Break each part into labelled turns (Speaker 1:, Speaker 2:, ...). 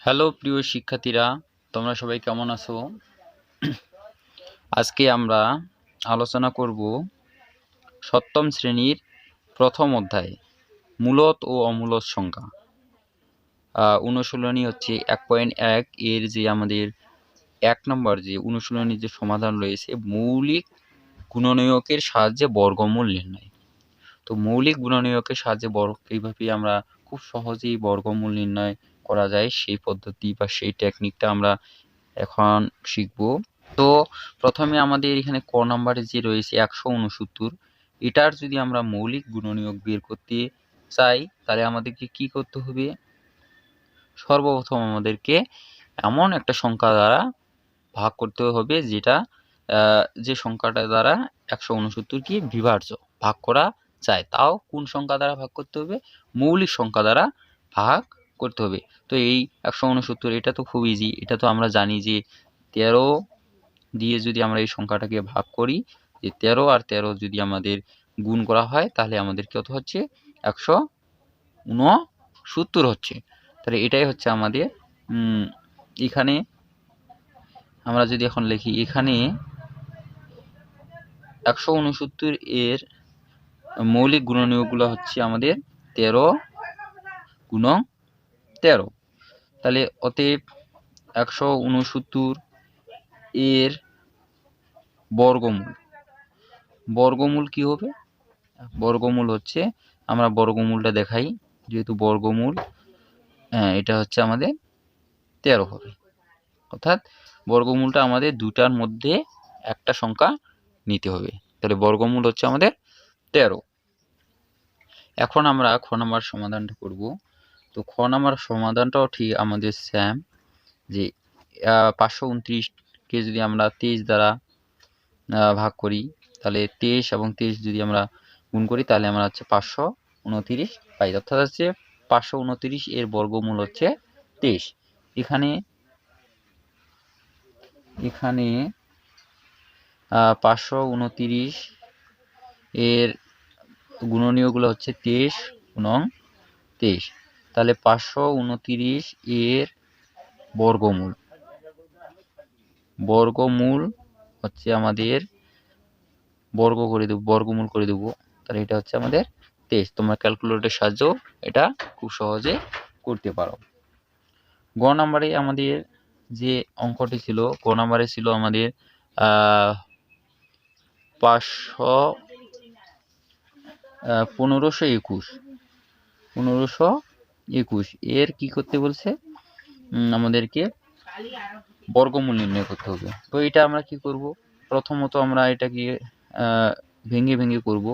Speaker 1: Hello প্রিয় শিক্ষার্থীরা, তোমরা সবাই কেমন আছো? আজকে আমরা আলোচনা করব সপ্তম শ্রেণির প্রথম অধ্যায়, মূলত ও অমূলত সংখ্যা। অনুশীলনী হচ্ছে এক পয়েন্ট এক, এর যে আমাদের এক নম্বর যে অনুশীলনীর যে সমাধান রয়েছে, মৌলিক গুণনীয়কের সাহায্যে বর্গমূল নির্ণয়। তো মৌলিক গুণনীয়কের সাহায্যে বর্গ এইভাবে আমরা খুব সহজেই বর্গমূল নির্ণয় করা যায় সেই পদ্ধতি বা সেই টেকনিকটা আমরা এখন শিখব। তো প্রথমে আমাদের এখানে ক নাম্বারে যে রয়েছে একশো উনসত্তর, এটার যদি আমরা মৌলিক গুণনীয়ক বের করতে চাই, তাহলে আমাদেরকে কি করতে হবে? সর্বপ্রথম আমাদেরকে এমন একটা সংখ্যা দ্বারা ভাগ করতে হবে যেটা যে সংখ্যাটা দ্বারা একশো উনসত্তরকে বিভাজ্য ভাগ করা যায়। তাও কোন সংখ্যা দ্বারা ভাগ করতে হবে? মৌলিক সংখ্যা দ্বারা ভাগ করতে হবে। তো এই একশো উনসত্তর, এটা তো খুব ইজি এটা তো আমরা জানি যে তেরো দিয়ে যদি আমরা এই সংখ্যাটাকে ভাগ করি, যে তেরো আর তেরো যদি আমাদের গুণ করা হয়, তাহলে আমাদের কত হচ্ছে? একশো উনসত্তর হচ্ছে। তাহলে এটাই হচ্ছে আমাদের এখানে আমরা যদি এখন লিখি, এখানে একশো উনসত্তর এর মৌলিক গুণনীয়কগুলো হচ্ছে আমাদের তেরো গুণং তেরো। তাহলে অতএব একশো উনসত্তর এর বর্গমূল। বর্গমূল কি হবে? বর্গমূল হচ্ছে, আমরা বর্গমূলটা দেখাই, যেহেতু বর্গমূল হ্যাঁ এটা হচ্ছে আমাদের তেরো হবে। অর্থাৎ বর্গমূলটা আমাদের দুটার মধ্যে একটা সংখ্যা নিতে হবে। তাহলে বর্গমূল হচ্ছে আমাদের তেরো। এখন আমরা খ নাম্বার সমাধানটা করব। তো খ নাম্বার সমাধানটাও ঠিক আমাদের স্যাম যে পাঁচশো উনত্রিশকে যদি আমরা তেইশ দ্বারা ভাগ করি, তাহলে তেইশ এবং তেইশ যদি আমরা গুণ করি, তাহলে আমরা হচ্ছে পাঁচশো উনতিরিশ পাই। অর্থাৎ হচ্ছে পাঁচশো উনতিরিশ এর বর্গমূল হচ্ছে তেইশ। এখানে এখানে পাঁচশো উনতিরিশ এর গুণনীয়গুলো হচ্ছে তেইশ গুণং তেইশ। তাহলে পাঁচশো উনতিরিশ এর বর্গমূল। বর্গমূল হচ্ছে আমাদের বর্গ করে দেবো, বর্গমূল করে দেবো। তাহলে এটা হচ্ছে আমাদের তেইশ তোমরা ক্যালকুলেটরের সাহায্যেও এটা খুব সহজে করতে পারো। গ নাম্বারে আমাদের যে অঙ্কটি ছিল, গ নাম্বারে ছিল আমাদের পাঁচশো পনেরোশো একুশ। পনেরোশো একুশ। এর কি করতে বলছে? আমাদেরকে বর্গমূল নির্ণয় করতে হবে। তো এটা আমরা কি করব? প্রথমত আমরা এটাকে ভেঙে ভেঙে করব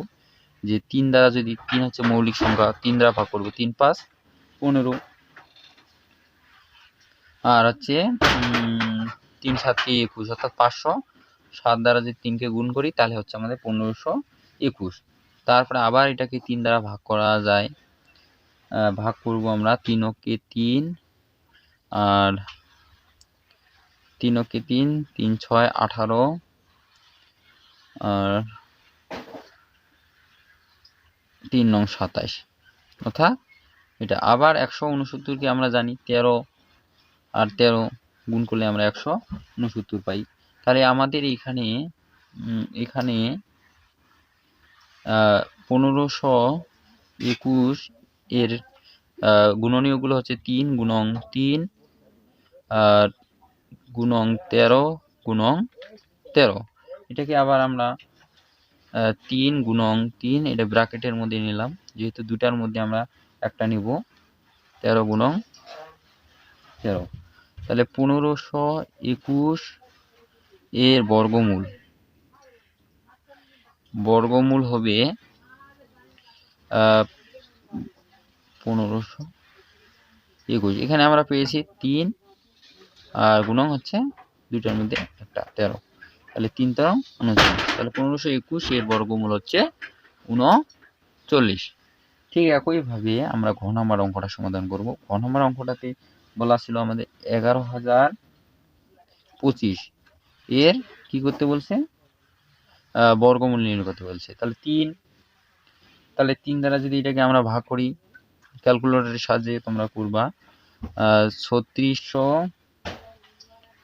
Speaker 1: যে তিন দ্বারা যদি তিন হচ্ছে মৌলিক সংখ্যা, তিন দ্বারা ভাগ করব, তিন পাঁচ, পনেরো। আর হচ্ছে তিন সাতকে একুশ, অর্থাৎ পাঁচশো। সাত দ্বারা যদি তিনকে গুণ করি, তাহলে হচ্ছে আমাদের পনেরোশো একুশ। তারপরে আবার এটাকে তিন দ্বারা ভাগ করা যায়। ভাগ করব আমরা তিনকে তিন, আর তিনকে তিন তিন ছয় আঠারো, আর তিন নং সাতাইশ। অর্থাৎ এটা আবার একশো উনসত্তরকে আমরা জানি, তেরো, আর তেরো গুণ করলে আমরা একশো উনসত্তর পাই। তাহলে আমাদের এখানে এখানে পনেরোশো একুশ এর আহ, গুণনীয়কগুলো হচ্ছে তিন গুণং তিন আর গুণং তেরো গুণং তেরো। এটাকে আবার আমরা তিন গুণং তিন এটা ব্র্যাকেটের মধ্যে নিলাম যেহেতু দুটার মধ্যে আমরা একটা নিব তেরো গুণং তেরো। তাহলে পনেরোশো একুশ এর বর্গমূল বর্গমূল হবে পনেরোশো একুশ। এখানে আমরা পেয়েছি তিন আর গুণং হচ্ছে দুইটার মধ্যে একটা তেরো। তাহলে তিন তেরো উনচল্লিশ। তাহলে পনেরোশো একুশ এর বর্গমূল হচ্ছে উনচল্লিশ। ঠিক একইভাবে আমরা ঘ নম্বর অঙ্কটা সমাধান করব। ঘ অঙ্কটাতে বলা ছিল আমাদের এগারো হাজার পঁচিশ। এর কি করতে বলছে? আহ, বর্গমূল নির্ণয় করতে বলছে। তাহলে তিন তাহলে তিন দ্বারা যদি এটাকে আমরা ভাগ করি ক্যালকুলেটরের সাহায্যে তোমরা করবা। ছত্রিশশো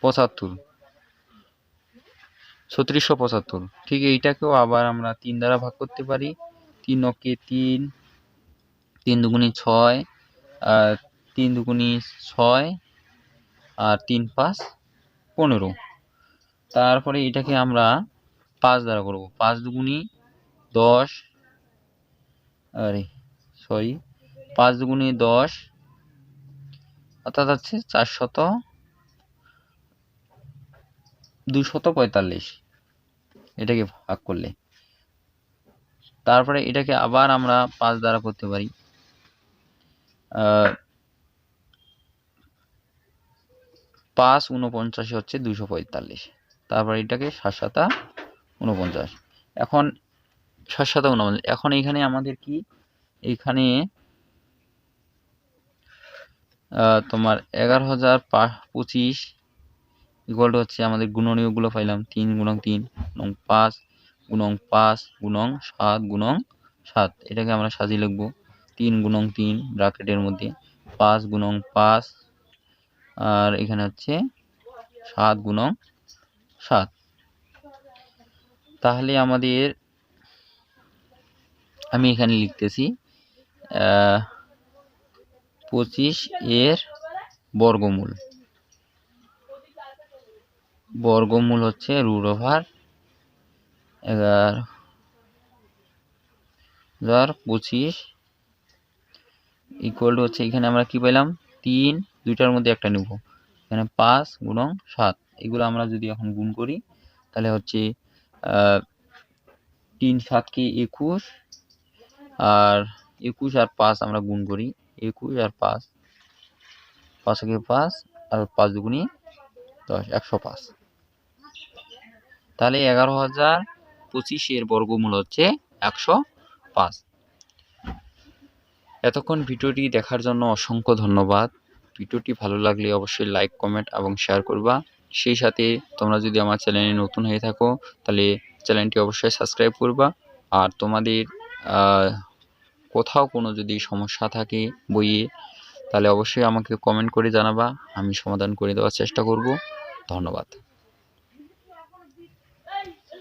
Speaker 1: পঁচাত্তর। ছত্রিশশো পঁচাত্তর। ঠিক এইটাকেও আবার আমরা তিন দ্বারা ভাগ করতে পারি। তিন অকে তিন তিন দুগুণি ছয়, আর তিন দুগুণি ছয়, আর তিন পাঁচ পনেরো। তারপরে এটাকে আমরা পাঁচ দ্বারা করব। পাঁচ দুগুণি দশ, আরে, সরি পাঁচ দুগুণি দশ অর্থাৎ হচ্ছে চারশত দুশত পঁয়তাল্লিশ। এটাকে ভাগ করলে। তারপরে এটাকে আবার আমরা পাঁচ দ্বারা করতে পারি। পাঁচ উনপঞ্চাশে হচ্ছে দুশো পঁয়তাল্লিশ। তারপর এটাকে সাত সাতা উনপঞ্চাশ এখন সাত সাতা উনপঞ্চাশ এখন এইখানে আমাদের কি? এইখানে আহ, তোমার এগারো হাজার পঁচিশ ইকুয়াল টু হচ্ছে আমাদের গুণনীয়কগুলো পাইলাম, তিন গুণং তিন গুণং পাঁচ গুণং পাঁচ গুণং সাত গুণং সাত। এটাকে আমরা সাজিয়ে লিখব। তিন গুণং তিন ব্র্যাকেটের মধ্যে। পাঁচ গুণং পাঁচ, আর এখানে হচ্ছে সাত গুণং সাত। তাহলে আমাদের আমি এখানে লিখতেছি পঁচিশ এর বর্গমূল। বর্গমূল হচ্ছে রুট ওভার এগারো হাজার পঁচিশ ইকুয়াল হচ্ছে এখানে আমরা কি পেলাম? তিন, দুইটার মধ্যে একটা নেব। এখানে পাঁচ গুণং সাত, এগুলো আমরা যদি এখন গুণ করি, তাহলে হচ্ছে তিন সাতকে একুশ আর একুশ আর পাঁচ আমরা গুণ করি। একুশ আর পাঁচ। পাঁচ একে পাঁচ আর পাঁচ দুগুণি দশ, একশো পাঁচ। তাহলে এগারো হাজার পঁচিশের বর্গমূল হচ্ছে একশো পাঁচ। এতক্ষণ ভিডিওটি দেখার জন্য অসংখ্য ধন্যবাদ। ভিডিওটি ভালো লাগলে অবশ্যই লাইক, কমেন্ট এবং শেয়ার করবা। সেই সাথে তোমরা যদি আমার চ্যানেলে নতুন হয়ে থাকো, তাহলে চ্যানেলটি অবশ্যই সাবস্ক্রাইব করবা। আর তোমাদের কোথাও কোনো যদি সমস্যা থাকে বইয়ে, তাহলে অবশ্যই আমাকে কমেন্ট করে জানাবা, আমি সমাধান করে দেওয়ার চেষ্টা করব। ধন্যবাদ।